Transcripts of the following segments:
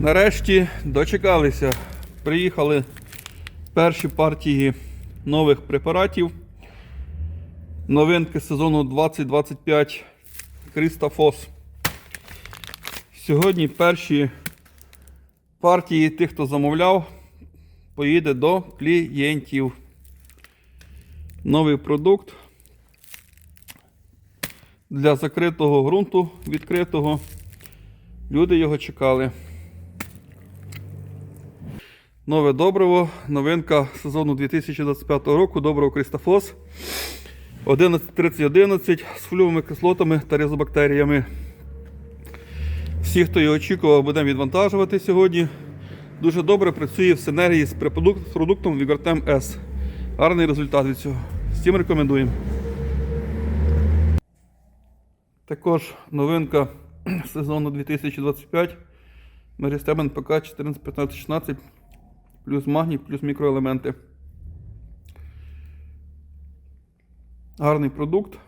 Нарешті дочекалися. Приїхали перші партії нових препаратів. Новинки сезону 2025 Крістафос. Сьогодні перші партії тих, хто замовляв, поїде до клієнтів. Новий продукт для закритого ґрунту відкритого. Люди його чекали. Нове добриво, новинка сезону 2025 року. Добриво Крістофос 113011 з флювими кислотами та ризобактеріями. Всі, хто його очікував, будемо відвантажувати сьогодні. Дуже добре працює в синергії з продуктом Вігортем S. Гарний результат від цього. Всім рекомендуємо. Також новинка сезону 2025. Мерістемен ПК 141516 плюс магній, плюс мікроелементи. Гарний продукт.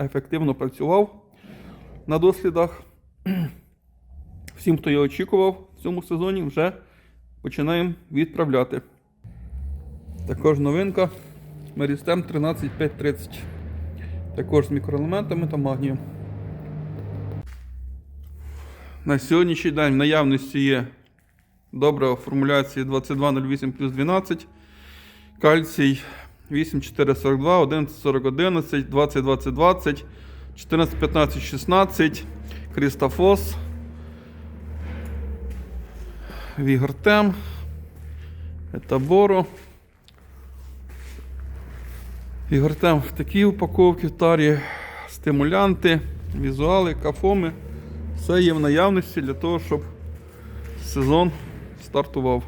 Ефективно працював на дослідах. Всім, хто його очікував в цьому сезоні, вже починаємо відправляти. Також новинка Мерістем 13530. Також з мікроелементами та магнієм. На сьогоднішній день в наявності є добра формуляція 2208 плюс 12, кальцій 8442, 114011, 202020, 141516, Крістофос, Вігортем, Етаборо. Вігортем в такій упаковці тарі, стимулянти, візуали, кафоми. Все є в наявності для того, щоб сезон стартував.